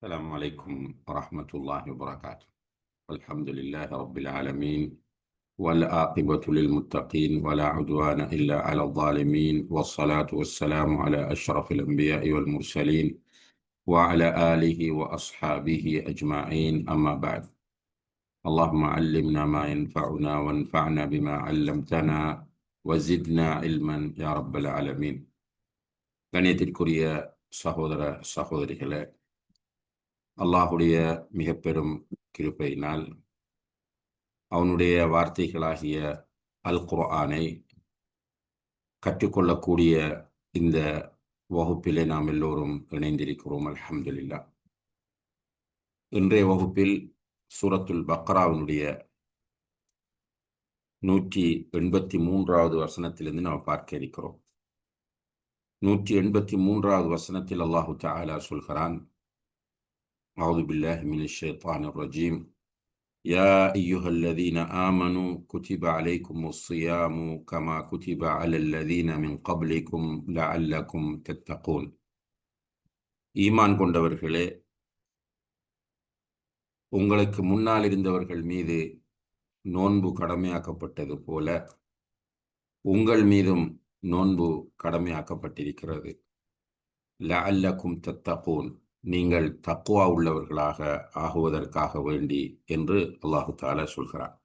السلام عليكم ورحمة الله وبركاته الحمد لله رب العالمين والعاقبة للمتقين ولا عدوان إلا على الظالمين والصلاة والسلام على أشرف الأنبياء والمرسلين وعلى آله وأصحابه أجمعين أما بعد اللهم علمنا ما ينفعنا وانفعنا بما علمتنا وزدنا علما يا رب العالمين கணியத்திற்குரிய சகோதர சகோதரிகளே அல்லாஹுடைய மிக பெரும் கிருப்பையினால் அவனுடைய வார்த்தைகளாகிய அல் குர்ஆனை கற்றுக்கொள்ளக்கூடிய இந்த வகுப்பிலே நாம் எல்லோரும் இணைந்திருக்கிறோம் அல்ஹம்துலில்லா இன்றைய வகுப்பில் சூரத்துல் பக்ராவினுடைய நூற்றி எண்பத்தி மூன்றாவது வசனத்திலிருந்து நாம் பார்க்க இருக்கிறோம். நூற்றி எண்பத்தி மூன்றாவது வசனத்தில் அல்லாஹு தாலா சொல்கிறான் أعوذ بالله من الشيطان الرجيم يا أيها الذين آمنوا كتب عليكم الصيام كما كتب على الذين من قبلكم لعلكم تتقون ஈமான் கொண்டவர்களே உங்களுக்கு முன்னால் இருந்தவர்கள் மீது நோன்பு கடமையாக்கப்பட்டது போல உங்கள் மீதும் நோன்பு கடமையாக்கப்பட்டிருக்கிறது லஅல்லக்கும் தத்தகூன் நீங்கள் தக்குவா உள்ளவர்களாக ஆகுவதற்காக வேண்டி என்று அல்லாஹு தாலா சொல்கிறார்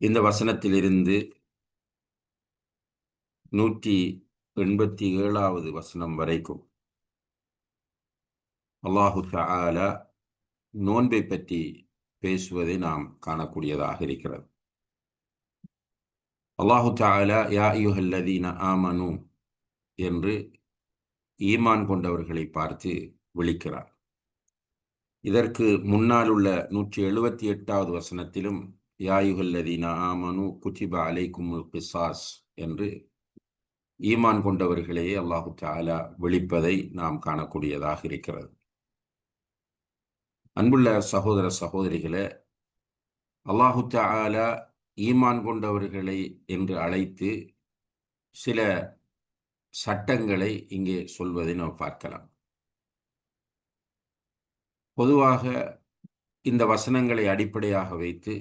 இந்த வசனத்திலிருந்து நூற்றி எண்பத்தி ஏழாவது வசனம் வரைக்கும் அல்லாஹு தாலா நோன்பை பற்றி பேசுவதை நாம் காணக்கூடியதாக இருக்கிறது. அல்லாஹு தாலா யா யுஹல்லதீன ஆமனு என்று ஈமான் கொண்டவர்களை பார்த்து விழிக்கிறார். இதற்கு முன்னால் உள்ள நூற்றி எழுபத்தி எட்டாவது வசனத்திலும் யாயுகல்லதீனா ஆமனு குச்சிபா அலைக்குமுல் கிசாஸ் என்று ஈமான் கொண்டவர்களையே அல்லாஹு தாலா விழிப்பதை நாம் காணக்கூடியதாக இருக்கிறது. அன்புள்ள சகோதர சகோதரிகளே அல்லாஹு தாலா ஈமான் கொண்டவர்களை என்று அழைத்து சில சட்டங்களை இங்கே சொல்வதை நாம் பார்க்கலாம். பொதுவாக இந்த வசனங்களை அடிப்படையாக வைத்து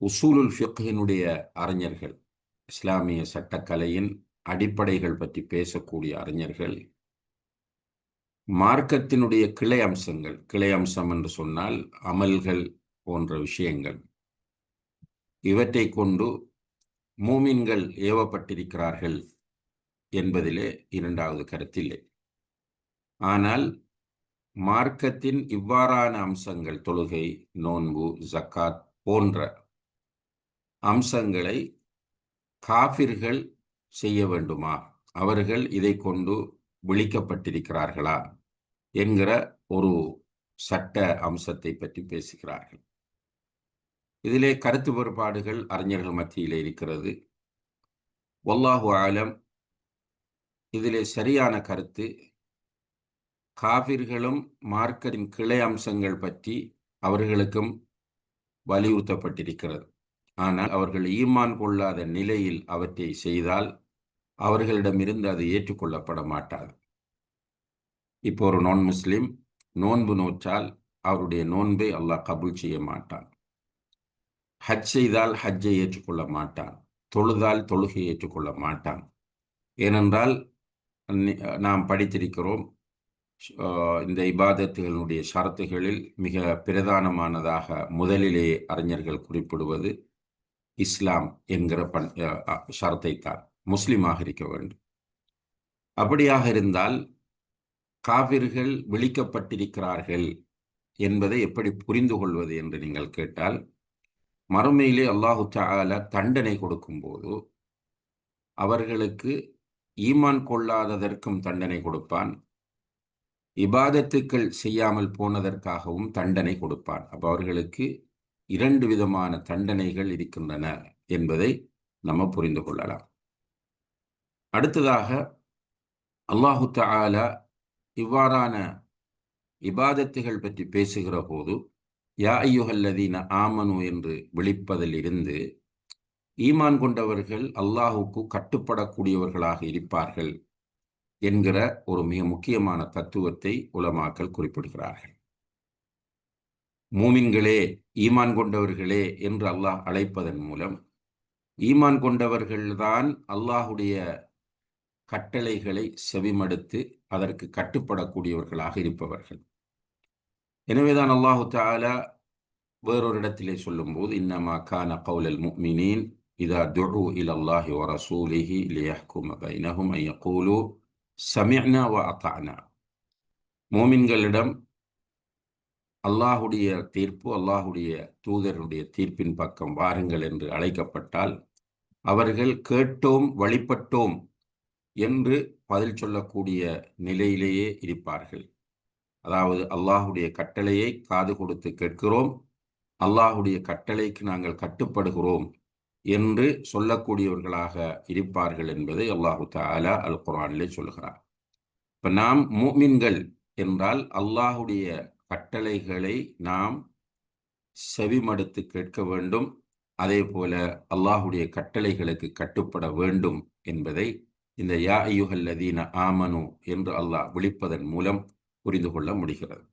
உசூலுல் ஃபிக்ஹினுடைய அறிஞர்கள் இஸ்லாமிய சட்டக்கலையின் அடிப்படைகள் பற்றி பேசக்கூடிய அறிஞர்கள் மார்க்கத்தினுடைய கிளை அம்சங்கள் கிளை அம்சம் என்று சொன்னால் அமல்கள் போன்ற விஷயங்கள். இவற்றை கொண்டு மூமின்கள் ஏவப்பட்டிருக்கிறார்கள் என்பதிலே இரண்டாவது கருத்தில்லை. ஆனால் மார்க்கத்தின் இவ்வாறான அம்சங்கள் தொழுகை நோன்பு ஜக்காத் போன்ற அம்சங்களை காபிர்கள் செய்ய வேண்டுமா? அவர்கள் இதை கொண்டு விழிக்கப்பட்டிருக்கிறார்களா? என்கிற ஒரு சட்ட அம்சத்தை பற்றி பேசுகிறார்கள். இதிலே கருத்து வேறுபாடுகள் அறிஞர்கள் மத்தியிலே இருக்கிறது. ஒல்லாஹு ஆலம் இதிலே சரியான கருத்து. காவிர்களும் மார்க்கரின் கிளை அம்சங்கள் பற்றி அவர்களுக்கும் வலியுறுத்தப்பட்டிருக்கிறது. ஆனால் அவர்கள் ஈமான் கொள்ளாத நிலையில் அவற்றை செய்தால் அவர்களிடமிருந்து அது ஏற்றுக்கொள்ளப்பட மாட்டாது. இப்போ ஒரு நான் முஸ்லிம் நோன்பு நோற்றால் அவருடைய நோன்பை அல்லாஹ் கபூல் செய்ய மாட்டான். ஹஜ் செய்தால் ஹஜ்ஜை ஏற்றுக்கொள்ள மாட்டான். தொழுதால் தொழுகை ஏற்றுக்கொள்ள மாட்டான். ஏனென்றால் நாம் படித்திருக்கிறோம். இந்த இபாதத்துகளுடைய ஷரத்துகளில் மிக பிரதானமானதாக முதலிலே அறிஞர்கள் குறிப்பிடுவது இஸ்லாம் என்கிற பண் ஷரத்தை தான் முஸ்லிமாக இருக்க வேண்டும். அப்படியாக இருந்தால் காவிர்கள் விழிக்கப்பட்டிருக்கிறார்கள் என்பதை எப்படி புரிந்து கொள்வது என்று நீங்கள் கேட்டால் மறுமையிலே அல்லாஹு தால தண்டனை கொடுக்கும்போது அவர்களுக்கு ஈமான் கொள்ளாததற்கும் தண்டனை கொடுப்பான். இபாதத்துக்கள் செய்யாமல் போனதற்காகவும் தண்டனை கொடுப்பான். அப்போ அவர்களுக்கு இரண்டு விதமான தண்டனைகள் இருக்கின்றன என்பதை நம்ம புரிந்து கொள்ளலாம். அடுத்ததாக அல்லாஹு தாலா இவ்வாறான இபாதத்துகள் பற்றி பேசுகிற போது யா ஐயுகல்லதீன ஆமனு என்று விழிப்பதில் இருந்து ஈமான் கொண்டவர்கள் அல்லாஹுக்கு கட்டுப்படக்கூடியவர்களாக இருப்பார்கள் என்கிற ஒரு மிக முக்கியமான தத்துவத்தை உலமாக்கல் குறிப்பிடுகிறார்கள். மூமின்களே ஈமான் கொண்டவர்களே என்று அல்லாஹ் அழைப்பதன் மூலம் ஈமான் கொண்டவர்கள்தான் அல்லாஹுடைய கட்டளைகளை செவிமடுத்து அதற்கு கட்டுப்படக்கூடியவர்களாக இருப்பவர்கள். எனவேதான் அல்லாஹு தாலா வேறொரு இடத்திலே சொல்லும்போது இன்னமா கான கவுலல் முக்மினின் இதா துரு இல் அல்லாஹி வ ரசூலிஹி லியஹ்கும பைனஹும் ஐ யகூலு சமிஅனா வ அத்தானா மோமின்களிடம் அல்லாஹுடைய தீர்ப்பு அல்லாஹுடைய தூதருடைய தீர்ப்பின் பக்கம் வாருங்கள் என்று அழைக்கப்பட்டால் அவர்கள் கேட்டோம் வழிபட்டோம் என்று பதில் சொல்லக்கூடிய நிலையிலேயே இருப்பார்கள். அதாவது அல்லாஹுடைய கட்டளையை காது கொடுத்து கேட்கிறோம் அல்லாஹுடைய கட்டளைக்கு நாங்கள் கட்டுப்படுகிறோம் என்று சொல்லக்கூடியவர்களாக இருப்பார்கள் என்பதை அல்லாஹு தாலா அல் குரானிலே சொல்கிறார் இப்ப நாம் மூமின்கள் என்றால் அல்லாஹுடைய கட்டளைகளை நாம் செவிமடுத்து கேட்க வேண்டும் அதே போல அல்லாஹுடைய கட்டளைகளுக்கு கட்டுப்பட வேண்டும் என்பதை இந்த யா ஐயுகல்லதீன ஆமனு என்று அல்லாஹ் விழிப்பதன் மூலம் புரிந்து கொள்ள முடிகிறது.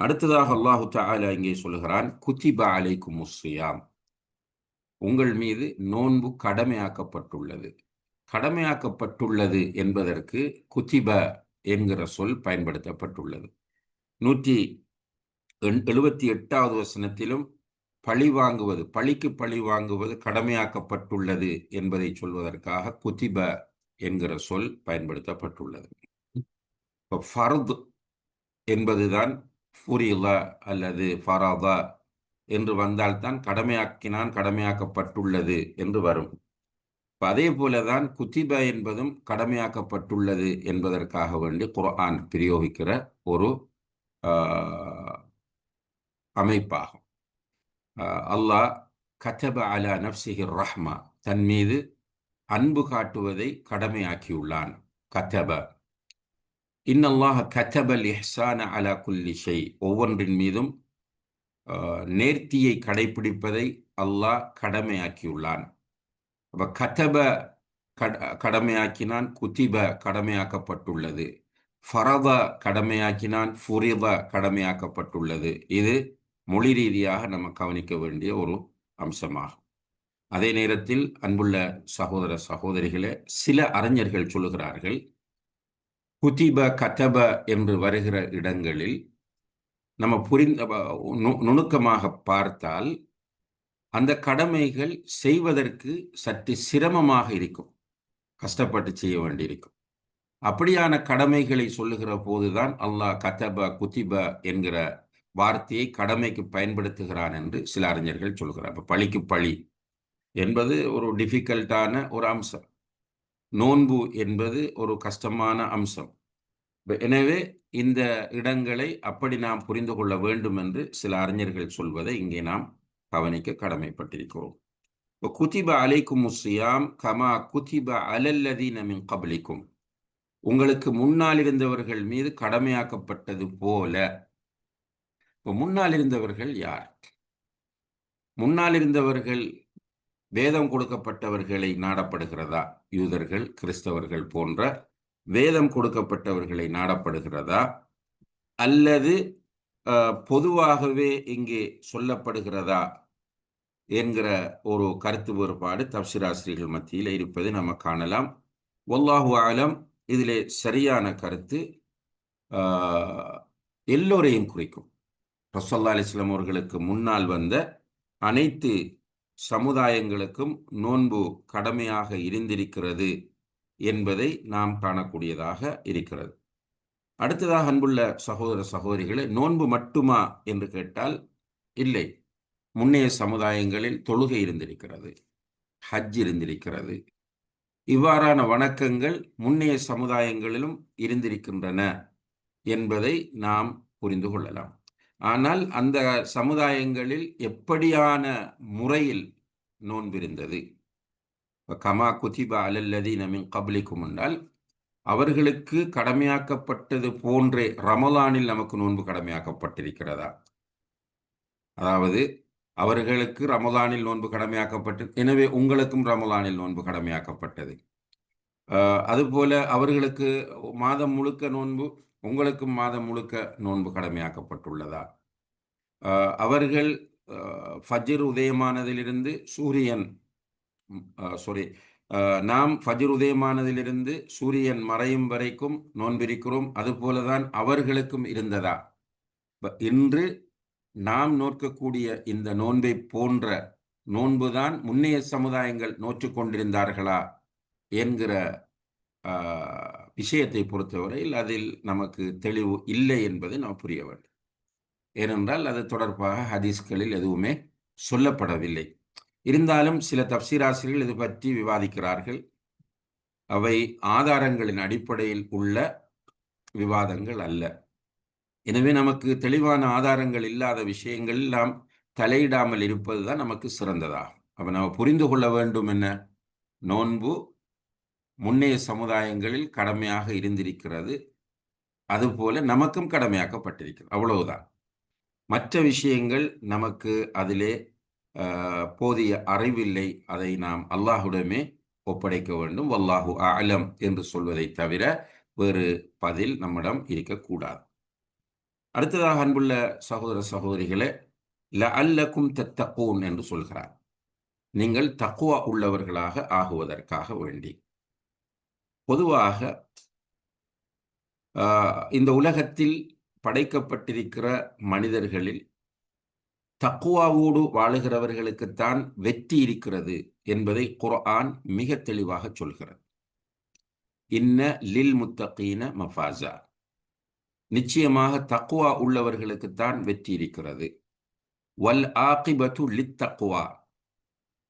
அடுத்ததாக அல்லாஹு தாலா இங்கே சொல்கிறான் குத்திபா அலைக்கும் முஸ்ஸியாம் உங்கள் மீது நோன்பு கடமையாக்கப்பட்டுள்ளது. கடமையாக்கப்பட்டுள்ளது என்பதற்கு குத்திப என்கிற சொல் பயன்படுத்தப்பட்டுள்ளது. நூற்றி எழுபத்தி எட்டாவது வசனத்திலும் பழி வாங்குவது பழிக்கு பழி வாங்குவது கடமையாக்கப்பட்டுள்ளது என்பதை சொல்வதற்காக குத்திப என்கிற சொல் பயன்படுத்தப்பட்டுள்ளது. இப்போ ஃபர்த் என்பதுதான் ஃபுரிலா அல்லது ஃபராதா என்று வந்தால்தான் கடமையாக்கினான் கடமையாக்கப்பட்டுள்ளது என்று வரும். அதே போலதான் குத்திப என்பதும் கடமையாக்கப்பட்டுள்ளது என்பதற்காக வேண்டி குர்ஆன் பிரயோகிக்கிற ஒரு அமைப்பாகும். அல்லாஹ் கதப அலா நப்சிஹிர் ரஹ்மா தன் மீது அன்பு காட்டுவதை கடமையாக்கியுள்ளான். கதப இன்னல்லாஹ கதபல் இஹ்சான அலா குல்லி ஒவ்வொன்றின் மீதும் நேர்த்தியை கடைபிடிப்பதை அல்லாஹ் கடமையாக்கியுள்ளான். அப்ப கதப கடமையாக்கினான் குதிப கடமையாக்கப்பட்டுள்ளது. ஃபரத கடமையாக்கினான் ஃபுரித கடமையாக்கப்பட்டுள்ளது. இது மொழி ரீதியாக நம்ம கவனிக்க வேண்டிய ஒரு அம்சமாகும். அதே நேரத்தில் அன்புள்ள சகோதர சகோதரிகளே சில அறிஞர்கள் சொல்லுகிறார்கள் குதிப கதப என்று வருகிற இடங்களில் நம்ம புரிந்த நுணுக்கமாக பார்த்தால் அந்த கடமைகள் செய்வதற்கு சற்று சிரமமாக இருக்கும். கஷ்டப்பட்டு செய்ய வேண்டியிருக்கும். அப்படியான கடமைகளை சொல்லுகிற போதுதான் அல்லாஹ் கத்தப குத்திப என்கிற வார்த்தையை கடமைக்கு பயன்படுத்துகிறான் என்று சில அறிஞர்கள் சொல்கிறார் இப்போ பழிக்கு பழி என்பது ஒரு டிஃபிகல்ட்டான ஒரு அம்சம். நோன்பு என்பது ஒரு கஷ்டமான அம்சம். எனவே இந்த இடங்களை அப்படி நாம் புரிந்து கொள்ள வேண்டும் என்று சில அறிஞர்கள் சொல்வதை இங்கே நாம் கவனிக்க கடமைப்பட்டிருக்கிறோம். இப்போ அலைக்கும் முஸ்ஸியாம் கமா குதிப அலல்லதி நமின் கபலிக்கும். உங்களுக்கு முன்னால் இருந்தவர்கள் மீது கடமையாக்கப்பட்டது போல. இப்போ முன்னால் இருந்தவர்கள் யார்? முன்னால் இருந்தவர்கள் வேதம் கொடுக்கப்பட்டவர்களை நாடப்படுகிறதா? யூதர்கள் கிறிஸ்தவர்கள் போன்ற வேதம் கொடுக்கப்பட்டவர்களை நாடப்படுகிறதா? அல்லது பொதுவாகவே இங்கே சொல்லப்படுகிறதா? என்கிற ஒரு கருத்து வேறுபாடு தப்சிராசிரியர்கள் மத்தியில் இருப்பது நம்ம காணலாம். ஒல்லாஹு ஆலம் இதிலே சரியான கருத்து எல்லோரையும் குறிக்கும். ரசல்லா அலிஸ்லாம் அவர்களுக்கு முன்னால் வந்த அனைத்து சமுதாயங்களுக்கும் நோன்பு கடமையாக இருந்திருக்கிறது. என்பதை நாம் காணக்கூடியதாக இருக்கிறது. அடுத்ததாக அன்புள்ள சகோதர சகோதரிகளை நோன்பு மட்டுமா என்று கேட்டால் இல்லை. முன்னைய சமுதாயங்களில் தொழுகை இருந்திருக்கிறது ஹஜ் இருந்திருக்கிறது. இவ்வாறான வணக்கங்கள் முன்னைய சமுதாயங்களிலும் இருந்திருக்கின்றன என்பதை நாம் புரிந்து கொள்ளலாம். ஆனால் அந்த சமுதாயங்களில் எப்படியான முறையில் நோன்பிருந்தது கமா குதிபா அலல்லதி நமின் கபலிக்கும் என்றால் அவர்களுக்கு கடமையாக்கப்பட்டது போன்றே ரமலானில் நமக்கு நோன்பு கடமையாக்கப்பட்டிருக்கிறதா? அதாவது அவர்களுக்கு ரமலானில் நோன்பு கடமையாக்கப்பட்டு எனவே உங்களுக்கும் ரமலானில் நோன்பு கடமையாக்கப்பட்டது. அதுபோல அவர்களுக்கு மாதம் முழுக்க நோன்பு உங்களுக்கும் மாதம் முழுக்க நோன்பு கடமையாக்கப்பட்டுள்ளதா? அவர்கள் ஃபஜ்ர் உதயமானதிலிருந்து சூரியன் சாரி நாம் ஃபஜ்ர் உதயமானதிலிருந்து சூரியன் மறையும் வரைக்கும் நோன்பிருக்கிறோம். அதுபோலதான் அவர்களுக்கும் இருந்ததா? இன்று நாம் நோக்கக்கூடிய இந்த நோன்பை போன்ற நோன்புதான் முன்னைய சமுதாயங்கள் நோற்று கொண்டிருந்தார்களா என்கிற விஷயத்தை பொறுத்தவரையில் அதில் நமக்கு தெளிவு இல்லை என்பதை நாம் புரிய வேண்டும். ஏனென்றால் அது தொடர்பாக ஹதீஸ்களில் எதுவுமே சொல்லப்படவில்லை. இருந்தாலும் சில தப்சீராசிரியர்கள் இது பற்றி விவாதிக்கிறார்கள். அவை ஆதாரங்களின் அடிப்படையில் உள்ள விவாதங்கள் அல்ல. எனவே நமக்கு தெளிவான ஆதாரங்கள் இல்லாத விஷயங்கள் எல்லாம் தலையிடாமல் இருப்பது தான் நமக்கு சிறந்ததாகும். அப்போ நம்ம புரிந்து கொள்ள வேண்டும் என்ன? நோன்பு முன்னைய சமுதாயங்களில் கடமையாக இருந்திருக்கிறது. அதுபோல நமக்கும் கடமையாக்கப்பட்டிருக்கிறது. அவ்வளவுதான். மற்ற விஷயங்கள் நமக்கு அதிலே போதிய அறிவில்லை. அதை நாம் அல்லாஹுடமே ஒப்படைக்க வேண்டும். வல்லாஹு அலம் என்று சொல்வதை தவிர வேறு பதில் நம்மிடம் இருக்கக்கூடாது. அடுத்ததாக அன்புள்ள சகோதர சகோதரிகளே ல அல்லக்கும் தத்தக்கூன் என்று சொல்கிறார். நீங்கள் தக்குவா உள்ளவர்களாக ஆகுவதற்காக வேண்டி. பொதுவாக இந்த உலகத்தில் படைக்கப்பட்டிருக்கிற மனிதர்களில் தக்குவாவோடு வாழுகிறவர்களுக்குத்தான் வெற்றி இருக்கிறது என்பதை குர்ஆன் மிக தெளிவாக சொல்கிறது. இன்ன லில் முத்தகீன மஃபாசா நிச்சயமாக தக்குவா உள்ளவர்களுக்குத்தான் வெற்றி இருக்கிறது. வல் ஆகிபத்து லித் தக்குவா.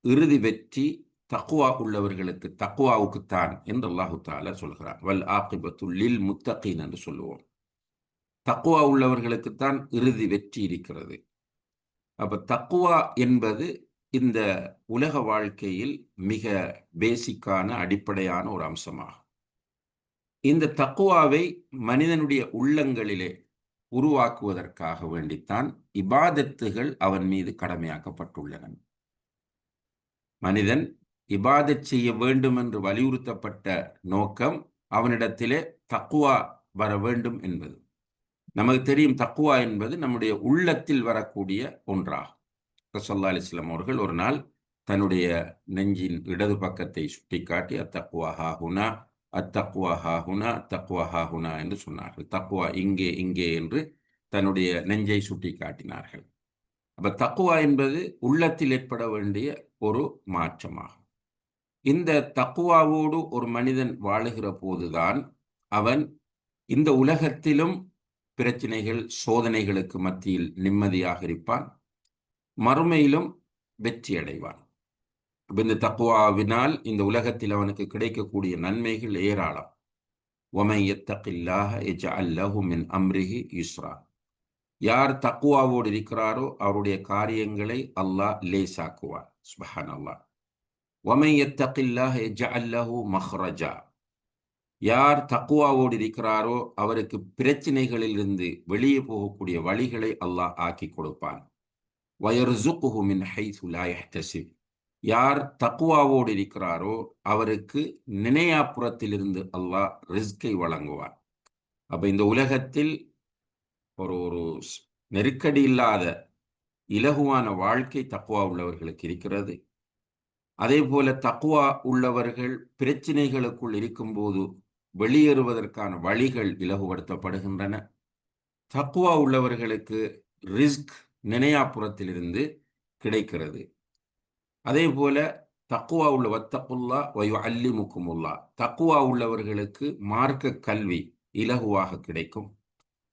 இறுதி வெற்றி தக்குவா உள்ளவர்களுக்கு தக்குவாவுக்குத்தான் என்று அல்லாஹு தாலா சொல்கிறார் வல் ஆகிபத்து லில் முத்தகீன் என்று சொல்லுவோம். தக்குவா உள்ளவர்களுக்குத்தான் இறுதி வெற்றி இருக்கிறது. அப்போ தக்குவா என்பது இந்த உலக வாழ்க்கையில் மிக பேசிக்கான அடிப்படையான ஒரு அம்சமாகும். இந்த தக்குவாவை மனிதனுடைய உள்ளங்களிலே உருவாக்குவதற்காக வேண்டித்தான் இபாதத்துகள் அவன் மீது கடமையாக்கப்பட்டுள்ளன. மனிதன் இபாதத் செய்ய வேண்டும் என்று வலியுறுத்தப்பட்ட நோக்கம் அவனிடத்திலே தக்குவா வர வேண்டும் என்பது. நமக்கு தெரியும் தக்குவா என்பது நம்முடைய உள்ளத்தில் வரக்கூடிய ஒன்றாகும். ரசல்லா அலிஸ்லாம் அவர்கள் ஒரு நாள் தன்னுடைய நெஞ்சின் இடது பக்கத்தை சுட்டிக்காட்டி அத்தக்குவா ஹாஹுனா அத்தக்குவா ஹாஹுனா தக்குவா ஹாஹுனா என்று சொன்னார்கள். தக்குவா இங்கே இங்கே என்று தன்னுடைய நெஞ்சை சுட்டி காட்டினார்கள் அப்போ தக்குவா என்பது உள்ளத்தில் ஏற்பட வேண்டிய ஒரு மாற்றமாகும். இந்த தக்குவாவோடு ஒரு மனிதன் வாழுகிற போதுதான் அவன் இந்த உலகத்திலும் பிரச்சனைகள் சோதனைகளுக்கு மத்தியில் நிம்மதியாக இருப்பான். மறுமையிலும் வெற்றி அடைவான். இந்த தக்குவாவினால் இந்த உலகத்தில் அவனுக்கு கிடைக்கக்கூடிய நன்மைகள் ஏராளம். மின் அம்ரிஹி யுஸ்ரா. யார் தக்குவாவோடு இருக்கிறாரோ அவருடைய காரியங்களை அல்லாஹ் லேசாக்குவார் சுபஹான் அல்லாஹ் ஒமை எத்தகில்லாஹ் எஜ அல்லஹு மஹ்ரஜா. யார் தக்குவாவோடு இருக்கிறாரோ அவருக்கு பிரச்சனைகளில் இருந்து வெளியே போகக்கூடிய வழிகளை அல்லாஹ் ஆக்கி கொடுப்பான். யார் தக்குவாவோடு இருக்கிறாரோ அவருக்கு நினையாப்புறத்திலிருந்து அல்லாஹ் ரிஸ்கை வழங்குவான். அப்ப இந்த உலகத்தில் ஒரு ஒரு நெருக்கடி இல்லாத இலகுவான வாழ்க்கை தக்குவா உள்ளவர்களுக்கு இருக்கிறது. அதே போல தக்குவா உள்ளவர்கள் பிரச்சனைகளுக்குள் இருக்கும்போது வெளியேறுவதற்கான வழிகள் இலகுபடுத்தப்படுகின்றன. தக்குவா உள்ளவர்களுக்கு ரிஸ்க் நினையாப்புறத்திலிருந்து கிடைக்கிறது. அதே போல தக்குவா உள்ள வத்தக்குல்லா வயு அல்லி முக்குமுல்லா தக்குவா உள்ளவர்களுக்கு மார்க்க கல்வி இலகுவாக கிடைக்கும்.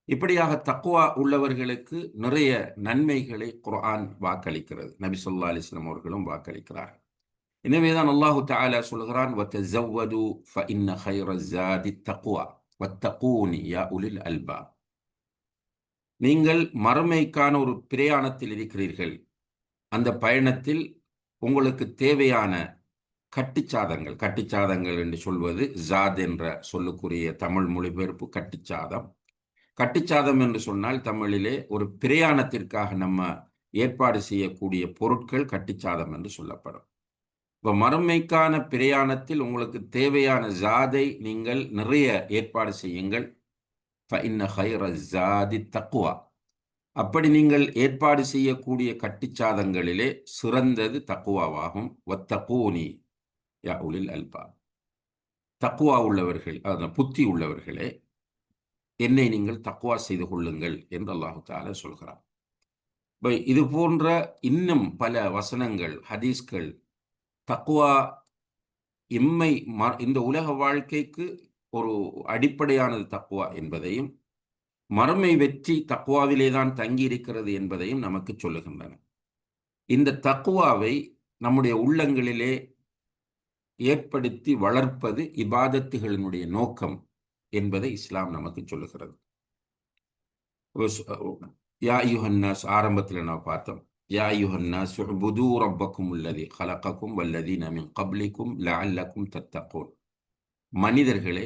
இப்படியாக தக்குவா உள்ளவர்களுக்கு நிறைய நன்மைகளை குர்ஆன் வாக்களிக்கிறது. நபி சொல்லா அலிஸ்லாம் அவர்களும் வாக்களிக்கிறார்கள். எனவேதான் அல்லாஹு தாலா சொல்கிறான் வத்தஜவ்வது ஃப இன்ன ஹைர ஜாதி தக்குவா வத்தகூனி யா உலில் அல்பா. நீங்கள் மறுமைக்கான ஒரு பிரயாணத்தில் இருக்கிறீர்கள். அந்த பயணத்தில் உங்களுக்கு தேவையான கட்டுச்சாதங்கள் கட்டுச்சாதங்கள் என்று சொல்வது ஜாத் என்ற சொல்லுக்குரிய தமிழ் மொழிபெயர்ப்பு கட்டுச்சாதம். கட்டுச்சாதம் என்று சொன்னால் தமிழிலே ஒரு பிரயாணத்திற்காக நம்ம ஏற்பாடு செய்யக்கூடிய பொருட்கள் கட்டுச்சாதம் என்று சொல்லப்படும். இப்போ மறுமைக்கான பிரயாணத்தில் உங்களுக்கு தேவையான ஜாதை நீங்கள் நிறைய ஏற்பாடு செய்யுங்கள். ஜாதி தக்குவா அப்படி நீங்கள் ஏற்பாடு செய்யக்கூடிய கட்டிச்சாதங்களிலே சிறந்தது தக்குவாவாகும் ஒத்தகூனி யா உலில் அல்பா. தக்குவா உள்ளவர்கள் புத்தி உள்ளவர்களே என்னை நீங்கள் தக்குவா செய்து கொள்ளுங்கள் என்று அல்லாஹு தால சொல்கிறார் இது போன்ற இன்னும் பல வசனங்கள் ஹதீஸ்கள் தக்குவா இம்மை இந்த உலக வாழ்க்கைக்கு ஒரு அடிப்படையானது தக்குவா என்பதையும் மறுமை வெற்றி தக்குவாவிலே தான் தங்கி இருக்கிறது என்பதையும் நமக்கு சொல்லுகின்றன. இந்த தக்குவாவை நம்முடைய உள்ளங்களிலே ஏற்படுத்தி வளர்ப்பது இபாதத்துகளினுடைய நோக்கம் என்பதை இஸ்லாம் நமக்கு சொல்லுகிறது. யா யுஹன்னாஸ் ஆரம்பத்தில் நான் பார்த்தோம். யா யுஹன்னாஸ் புது ரப்பக்கும் உள்ளதி ஹலக்கக்கும் வல்லதி நமின் கப்லிக்கும் லஅல்லக்கும் தத்தகோன் மனிதர்களே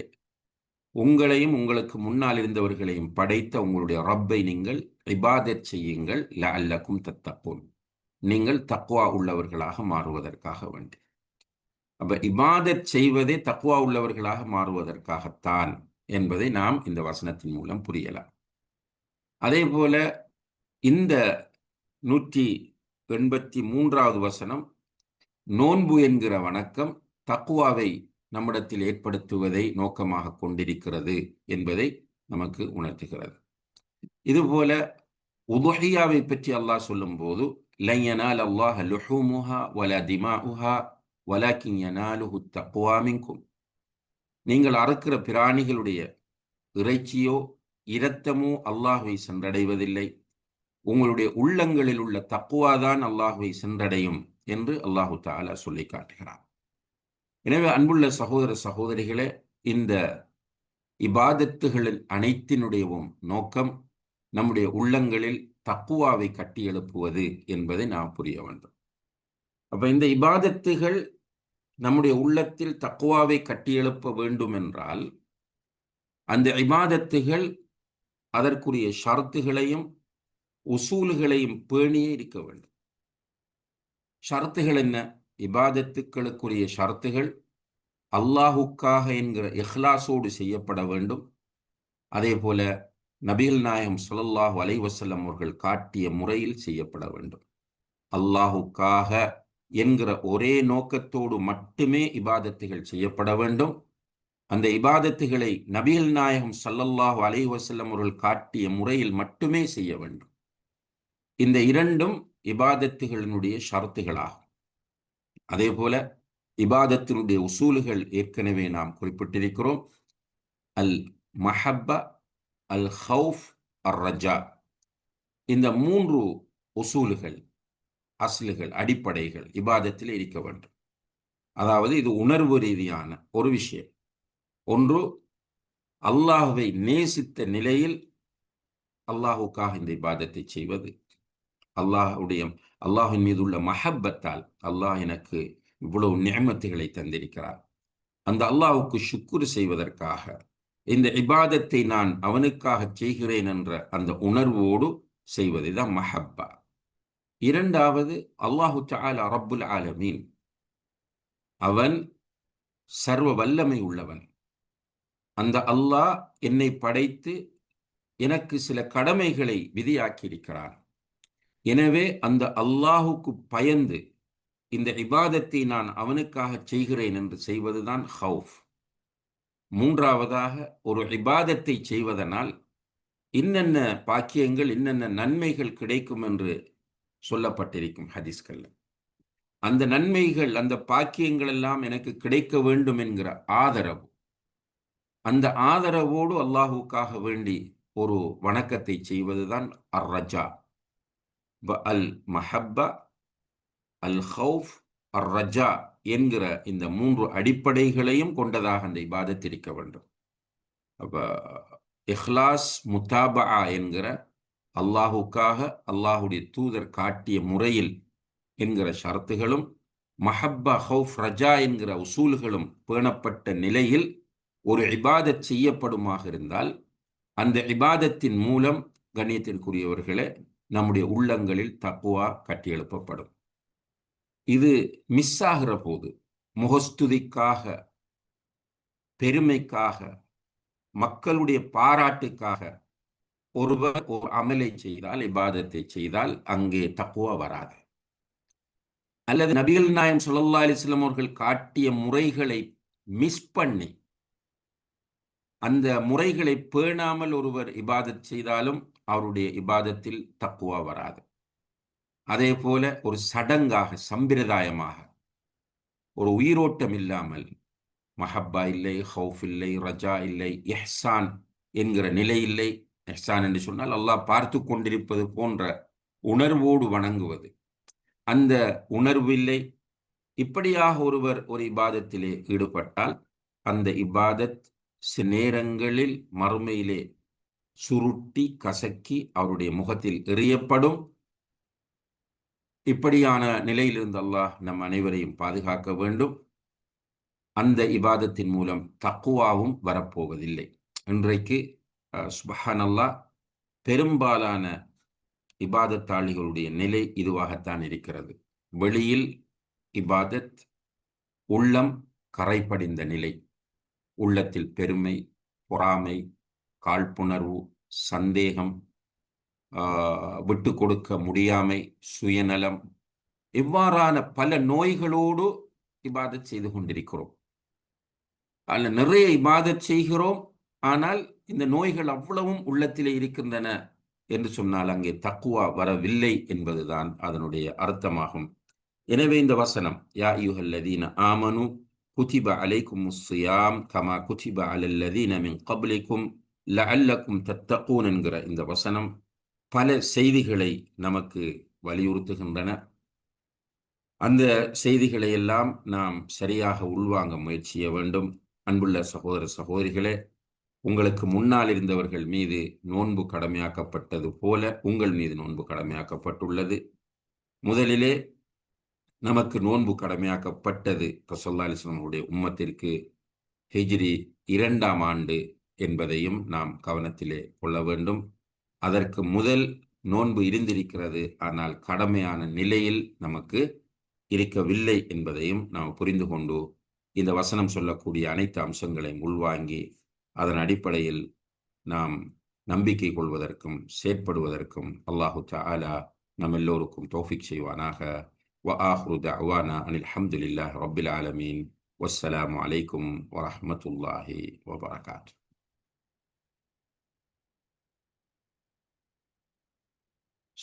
உங்களையும் உங்களுக்கு முன்னால் இருந்தவர்களையும் படைத்த உங்களுடைய ரப்பை நீங்கள் இபாதத் செய்யுங்கள். லஅல்லக்கும் தத்தப்போன் நீங்கள் தக்குவா உள்ளவர்களாக மாறுவதற்காக வேண்டி. அப்போ இபாதத் செய்வதே தக்குவா உள்ளவர்களாக மாறுவதற்காகத்தான் என்பதை நாம் இந்த வசனத்தின் மூலம் புரியலாம். அதே போல இந்த நூற்றி எண்பத்தி மூன்றாவது வசனம் நோன்பு என்கிற வணக்கம் தக்குவாவை நம்மிடத்தில் ஏற்படுத்துவதை நோக்கமாக கொண்டிருக்கிறது என்பதை நமக்கு உணர்த்துகிறது. இதுபோல உதுஹியாவை பற்றி அல்லாஹ் சொல்லும் போது லையனால் அல்லாஹ் லுஹூமுஹா வல திமாஉஹா வலாக்கின் யனாலுஹு தக்குவா மின்கும். நீங்கள் அறுக்கிற பிராணிகளுடைய இறைச்சியோ இரத்தமோ அல்லாஹை சென்றடைவதில்லை. உங்களுடைய உள்ளங்களில் உள்ள தக்குவாதான் அல்லாஹுவை சென்றடையும் என்று அல்லாஹு தாலா சொல்லி காட்டுகிறார் எனவே அன்புள்ள சகோதர சகோதரிகளே இந்த இபாதத்துகளில் அனைத்தினுடையவும் நோக்கம் நம்முடைய உள்ளங்களில் தக்குவாவை கட்டி எழுப்புவது என்பதை நாம் புரிய வேண்டும். அப்ப இந்த இபாதத்துகள் நம்முடைய உள்ளத்தில் தக்குவாவை கட்டியெழுப்ப வேண்டும் என்றால் அந்த இபாதத்துகள் அதற்குரிய ஷரத்துகளையும் உசூல்களையும் பேணியே இருக்க வேண்டும். ஷரத்துகள் என்ன? இபாதத்துக்களுக்குரிய ஷரத்துகள் அல்லாஹுக்காக என்கிற இஹ்லாசோடு செய்யப்பட வேண்டும். அதே போல நபிகள் நாயகம் சுல்லாஹு அலைவசல்லம் அவர்கள் காட்டிய முறையில் செய்யப்பட வேண்டும். அல்லாஹுக்காக என்கிற ஒரே நோக்கத்தோடு மட்டுமே இபாதத்துகள் செய்யப்பட வேண்டும். அந்த இபாதத்துகளை நபிகள் நாயகம் சல்லல்லாஹு அலைவசல்லம் அவர்கள் காட்டிய முறையில் மட்டுமே செய்ய வேண்டும். இந்த இரண்டும் இபாதத்துகளினுடைய ஷரத்துகளாகும். அதே போல இபாதத்தினுடைய உசூலுகள் ஏற்கனவே நாம் குறிப்பிட்டிருக்கிறோம். அல் மஹப்ப அல் ஹவுஃப் அர் ரஜா. இந்த மூன்று உசூலுகள் அஸ்லுகள் அடிப்படைகள் இபாதத்தில் இருக்க வேண்டும். அதாவது இது உணர்வு ரீதியான ஒரு விஷயம். ஒன்று அல்லாஹுவை நேசித்த நிலையில் அல்லாஹுக்காக இந்த இபாதத்தை செய்வது. அல்லாஹுடைய அல்லாஹின் மீது உள்ள மஹப்பத்தால் அல்லாஹ் எனக்கு இவ்வளவு நியமத்துகளை தந்திருக்கிறார். அந்த அல்லாஹுக்கு சுக்குரு செய்வதற்காக இந்த இபாதத்தை நான் அவனுக்காக செய்கிறேன் என்ற அந்த உணர்வோடு செய்வது தான் மஹப்பா. இரண்டாவது அல்லாஹு சாலா ரப்புல் ஆலமீன். அவன் சர்வ வல்லமை உள்ளவன். அந்த அல்லாஹ் என்னை படைத்து எனக்கு சில கடமைகளை விதியாக்கியிருக்கிறான். எனவே அந்த அல்லாஹுக்கு பயந்து இந்த இபாதத்தை நான் அவனுக்காக செய்கிறேன் என்று செய்வதுதான் ஹவுஃப். மூன்றாவதாக ஒரு இபாதத்தை செய்வதனால் இன்னென்ன பாக்கியங்கள் இன்னென்ன நன்மைகள் கிடைக்கும் என்று சொல்லப்பட்டிருக்கும் ஹதீஸ்கள்ல. அந்த நன்மைகள் அந்த பாக்கியங்கள் எல்லாம் எனக்கு கிடைக்க வேண்டும் என்கிற ஆதரவு. அந்த ஆதரவோடு அல்லாஹுக்காக வேண்டி ஒரு வணக்கத்தை செய்வதுதான் அர்ரஜா. அல் மஹப்பா அல் ஹவுஃப் அர் ரஜா என்கிற இந்த மூன்று அடிப்படைகளையும் கொண்டதாக அந்த இபாதத் இருக்க வேண்டும். அப்போ இஹ்லாஸ் முத்தாபா என்கிற அல்லாஹுக்காக அல்லாஹுடைய தூதர் காட்டிய முறையில் என்கிற ஷரத்துகளும் மஹப்பா ஹவுஃப் ரஜா என்கிற உசூல்களும் பேணப்பட்ட நிலையில் ஒரு இபாதத் செய்யப்படுமாக இருந்தால் அந்த இபாதத்தின் மூலம் கண்ணியத்திற்குரியவர்களே நம்முடைய உள்ளங்களில் தக்குவா கட்டியெழுப்பப்படும். இது மிஸ் ஆகிற போது முகஸ்துதிக்காக பெருமைக்காக மக்களுடைய பாராட்டுக்காக ஒருவர் ஒரு அமலை செய்தால் இபாதத்தை செய்தால் அங்கே தக்குவா வராது. அல்லது நபிகள் நாயம் சுல்லா அலிஸ்லாம் அவர்கள் காட்டிய முறைகளை மிஸ் பண்ணி அந்த முறைகளை பேணாமல் ஒருவர் இபாதத் செய்தாலும் அவருடைய இபாதத்தில் தக்குவா வராது. அதே போல ஒரு சடங்காக சம்பிரதாயமாக ஒரு உயிரோட்டம் இல்லாமல் மஹப்பா இல்லை ஹவுஃப் இல்லை ரஜா இல்லை எஹ்சான் என்கிற நிலை இல்லை. எஹ்சான் என்று சொன்னால் அல்லாஹ் பார்த்து கொண்டிருப்பது போன்ற உணர்வோடு வணங்குவது. அந்த உணர்வில்லை இப்படியாக ஒருவர் ஒரு இபாதத்திலே ஈடுபட்டால் அந்த இபாதத் சில நேரங்களில் மறுமையிலே சுருட்டி கசக்கி அவருடைய முகத்தில் எறியப்படும். இப்படியான நிலையிலிருந்து அல்லாஹ் நம் அனைவரையும் பாதுகாக்க வேண்டும். அந்த இபாதத்தின் மூலம் தக்குவாவும் வரப்போவதில்லை. இன்றைக்கு சுபஹானல்லா அல்லாஹ் பெரும்பாலான இபாதத்தாளிகளுடைய நிலை இதுவாகத்தான் இருக்கிறது. வெளியில் இபாதத் உள்ளம் கரைபடிந்த நிலை உள்ளத்தில் பெருமை பொறாமை காழ்ப்புணர்வு சந்தேகம் விட்டு கொடுக்க முடியாமை சுயநலம் இவ்வாறான பல நோய்களோடு இபாதத் செய்து கொண்டிருக்கிறோம். அதில் நிறைய இபாதத் செய்கிறோம். ஆனால் இந்த நோய்கள் அவ்வளவும் உள்ளத்திலே இருக்கின்றன என்று சொன்னால் அங்கே தக்குவா வரவில்லை என்பதுதான் அதனுடைய அர்த்தமாகும். எனவே இந்த வசனம் யா யுஹல்லதீன ஆமனு குதிப அலைக்கும் முஸ்ஸியாம் கமா குதிப அலல்லதீன மின் கபலிக்கும் லஅல்லக்கும் தத்தக்கூன் என்கிற இந்த வசனம் பல செய்திகளை நமக்கு வலியுறுத்துகின்றன. அந்த செய்திகளை எல்லாம் நாம் சரியாக உள்வாங்க முயற்சிய வேண்டும். அன்புள்ள சகோதர சகோதரிகளே உங்களுக்கு முன்னால் இருந்தவர்கள் மீது நோன்பு கடமையாக்கப்பட்டது போல உங்கள் மீது நோன்பு கடமையாக்கப்பட்டுள்ளது. முதலிலே நமக்கு நோன்பு கடமையாக்கப்பட்டது ரசோல்லா அலிஸ்லாமுடைய உம்மத்திற்கு ஹிஜ்ரி இரண்டாம் ஆண்டு என்பதையும் நாம் கவனத்திலே கொள்ள வேண்டும். அதற்கு முதல் நோன்பு இருந்திருக்கிறது. ஆனால் கடமையான நிலையில் நமக்கு இருக்கவில்லை என்பதையும் நாம் புரிந்து கொண்டு இந்த வசனம் சொல்லக்கூடிய அனைத்து அம்சங்களையும் உள்வாங்கி அதன் அடிப்படையில் நாம் நம்பிக்கை கொள்வதற்கும் செயற்படுவதற்கும் அல்லாஹு தாலா நம் எல்லோருக்கும் தோஃபிக் செய்வானாக. வ ஆஹ்ரு தவானா அனில் ஹம்துல்லா ரபில் ஆலமீன். வஸ்ஸலாம் அலைக்கும் வரமத்துல்லாஹி வபரகாத்து